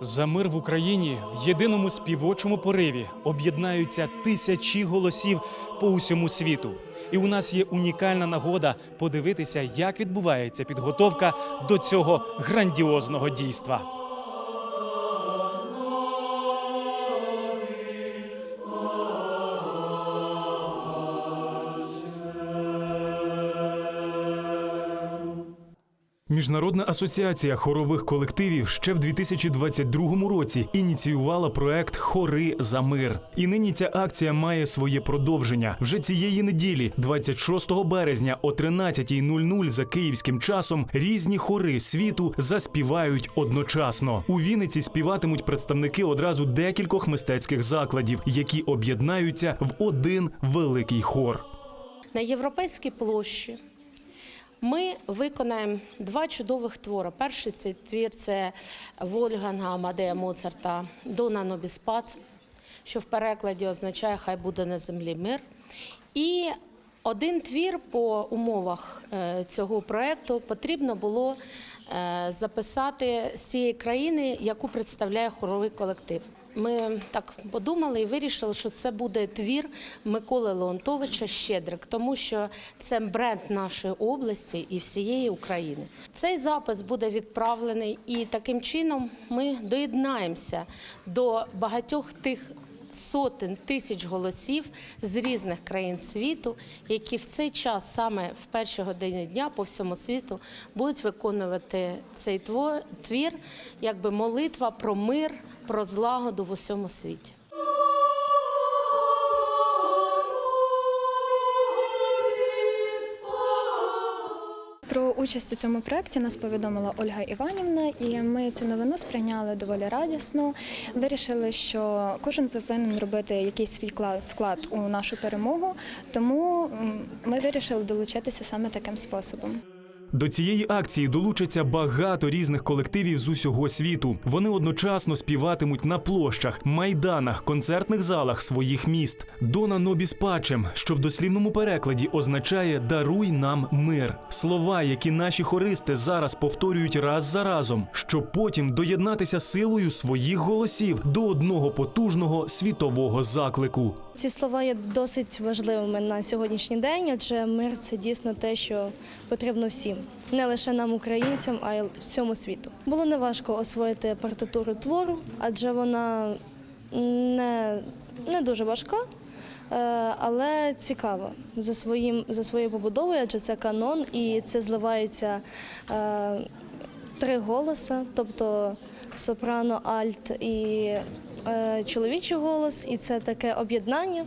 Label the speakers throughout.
Speaker 1: За мир в Україні в єдиному співочому пориві об'єднаються тисячі голосів по усьому світу. І у нас є унікальна нагода подивитися, як відбувається підготовка до цього грандіозного дійства. Міжнародна асоціація хорових колективів ще в 2022 році ініціювала проект Хори за мир. І нині ця акція має своє продовження. Вже цієї неділі, 26 березня о 13.00 за київським часом, різні хори світу заспівають одночасно. У Вінниці співатимуть представники одразу декількох мистецьких закладів, які об'єднаються в один великий хор.
Speaker 2: На європейській площі ми виконаємо два чудових твори. Перший цей твір це Вольганга Амадея Моцарта Дона Нобіс Пац, що в перекладі означає Хай буде на землі мир. І один твір по умовах е, цього проекту потрібно було е, записати з цієї країни, яку представляє хоровий колектив. Ми так подумали і вирішили, що це буде твір Миколи Леонтовича Щедрик, тому що це бренд нашої області і всієї України. Цей запис буде відправлений, і таким чином ми доєднаємося до багатьох тих сотень тисяч голосів з різних країн світу, які в цей час, саме в перші години дня по всьому світу, будуть виконувати цей твір, якби молитва про мир, про злагоду в усьому світі.
Speaker 3: Про участь у цьому проєкті нас повідомила Ольга Іванівна, і ми цю новину сприйняли доволі радісно. Вирішили, що кожен повинен робити якийсь свій вклад у нашу перемогу, тому ми вирішили долучитися саме таким способом.
Speaker 1: До цієї акції долучаться багато різних колективів з усього світу. Вони одночасно співатимуть на площах, майданах, концертних залах своїх міст. Дона Нобіс Пачем, що в дослівному перекладі означає Даруй нам мир. Слова, які наші хористи зараз повторюють раз за разом, щоб потім доєднатися силою своїх голосів до одного потужного світового заклику.
Speaker 4: Ці слова є досить важливими на сьогоднішній день, адже мир це дійсно те, що потрібно всім, не лише нам, українцям, а й всьому світу. Було неважко освоїти партитуру твору, адже вона не, не дуже важка, е, але цікава за своїм за своєю побудовою, адже це канон і це зливається е, три голоса, тобто сопрано, альт і е, чоловічий голос, і це таке об'єднання.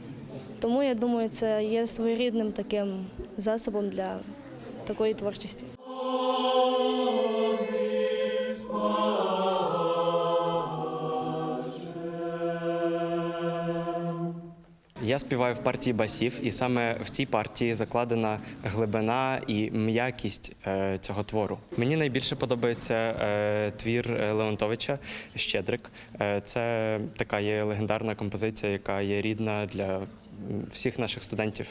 Speaker 4: Тому я думаю, це є своєрідним таким засобом для такої творчості.
Speaker 5: Я співаю в партії басів, і саме в цій партії закладена глибина і м'якість е, цього твору. Мені найбільше подобається е, твір е, Леонтовича Щедрик. Це така є легендарна композиція, яка є рідна для всіх наших студентів.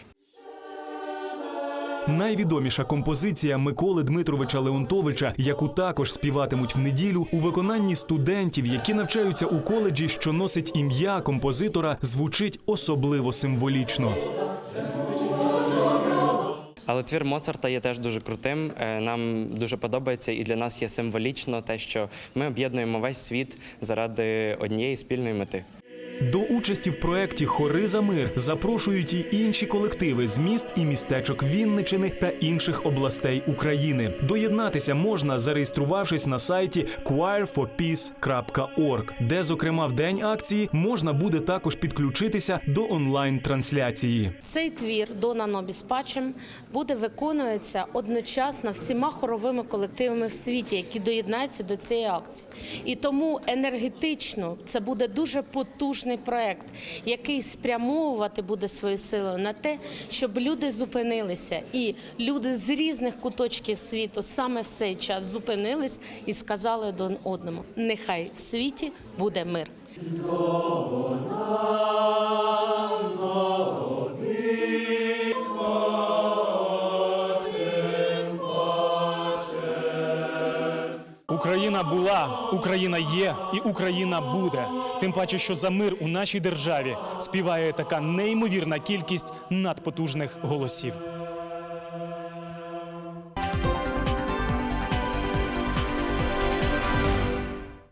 Speaker 1: Найвідоміша композиція Миколи Дмитровича Леонтовича, яку також співатимуть в неділю у виконанні студентів, які навчаються у коледжі, що носить ім'я композитора, звучить особливо символічно.
Speaker 5: Але твір Моцарта є теж дуже крутим. е, Нам дуже подобається, і для нас є символічно те, що ми об'єднуємо весь світ заради однієї спільної мети.
Speaker 1: До участі в проєкті Хори за мир запрошують і інші колективи з міст і містечок Вінничини та інших областей України. Доєднатися можна, зареєструвавшись на сайті choirforpeace.org, де, зокрема, в день акції можна буде також підключитися до онлайн-трансляції.
Speaker 2: Цей твір Дона Нобіс Пачем буде виконуватися одночасно всіма хоровими колективами в світі, які доєднаються до цієї акції. І тому енергетично це буде дуже потужний проект, який спрямовувати буде свою силу на те, щоб люди зупинилися, і люди з різних куточків світу саме в цей час зупинились і сказали один одному: нехай в світі буде мир.
Speaker 1: Україна була, Україна є і Україна буде. Тим паче, що за мир у нашій державі співає така неймовірна кількість надпотужних голосів.